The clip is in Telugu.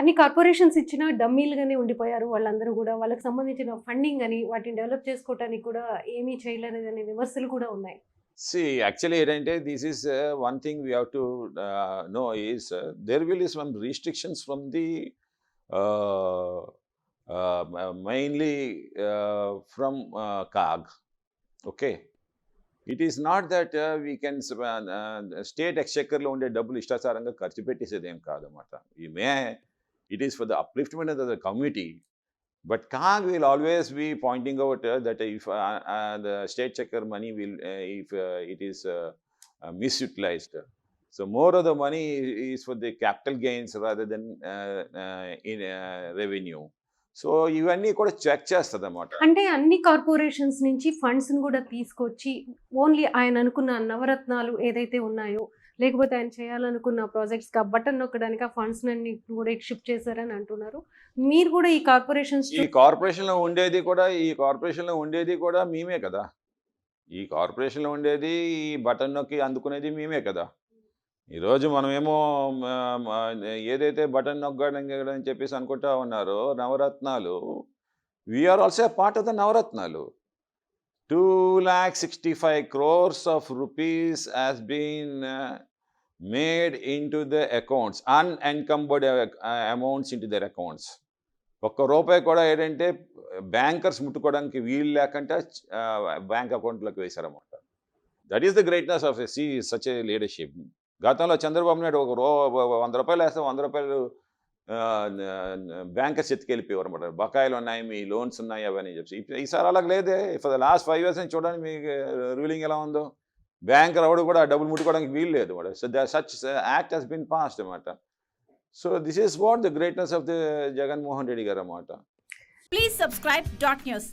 అన్ని కార్పొరేషన్స్ ఇచ్చిన డమ్మీలుగానే ఉండిపోయారు వాళ్ళందరూ కూడా. వాళ్ళకి సంబంధించిన ఫండింగ్ అని వాటిని డెవలప్ చేసుకోవటానికి కూడా ఏమీ చేయలేదు అనే విమర్శలు కూడా ఉన్నాయి. సి యాక్చువల్లీ ఏంటంటే this is one thing we have to know is there will is one restrictions from the mainly from CAG okay it is not that we can state ఎక్స్చెక్కర్లో ఉండే డబ్బులు ఇష్టాచారంగా ఖర్చు పెట్టేసేది ఏం కాదనమాట ఈ మే It is for the upliftment of the community. But CAG will always be pointing out uh, that if uh, uh, the state checker money will, uh, if it is misutilized. So more of the money is for the capital gains rather than in revenue. So ఇవన్నీ కూడా చెక్ చేస్తుంది అన్నమాట అంటే అన్ని కార్పొరేషన్స్ నుంచి ఫండ్స్ కూడా తీసుకొచ్చి ఓన్లీ ఆయన అనుకున్న నవరత్నాలు ఏదైతే ఉన్నాయో లేకపోతే ఆయన చేయాలనుకున్న ప్రాజెక్ట్స్కి బటన్ నొక్కడానికి ఆ ఫండ్స్ అన్ని కూడా షిఫ్ట్ చేశారని అంటున్నారు. మీరు కూడా ఈ కార్పొరేషన్స్ ఈ కార్పొరేషన్లో ఉండేది కూడా ఈ కార్పొరేషన్లో ఉండేది కూడా మేమే కదా. ఈ కార్పొరేషన్లో ఉండేది ఈ బటన్ నొక్కి అందుకునేది మేమే కదా. ఈరోజు మనమేమో ఏదైతే బటన్ నొక్కడం అని చెప్పేసి అనుకుంటా ఉన్నారో Navaratnalu we are also part of the Navaratnalu. Two lakh sixty five crores of rupees has been made in to the accounts unencumbered amounts in to their accounts ఒక్క రూపాయి కూడా ఏంటంటే బ్యాంకర్స్ ముట్టుకోవడానికి వీలు లేకుండా బ్యాంక్ అకౌంట్లోకి వేశారన్నమాట. That is the greatness of see such a leadership గతంలో చంద్రబాబు నాయుడు ఒక రో వంద రూపాయలు వేస్తే వంద రూపాయలు బ్యాంకర్స్ ఎత్తుకెళ్ళిపోయారు అనమాట బకాయిలు ఉన్నాయి మీ లోన్స్ ఉన్నాయి అవన్నీ చెప్పి ఈసారి అలాగ లేదే. For the last five years నుంచి చూడండి మీ రూలింగ్ ఎలా ఉందో. బ్యాంకర్ ఎవడు కూడా డబ్బులు ముట్టుకోవడానికి వీలు లేదు అనమాట so the such act has been passed అనమాట so this is what the greatness of the Jaganmohan Reddy garu అన్నమాట. Please subscribe dot news.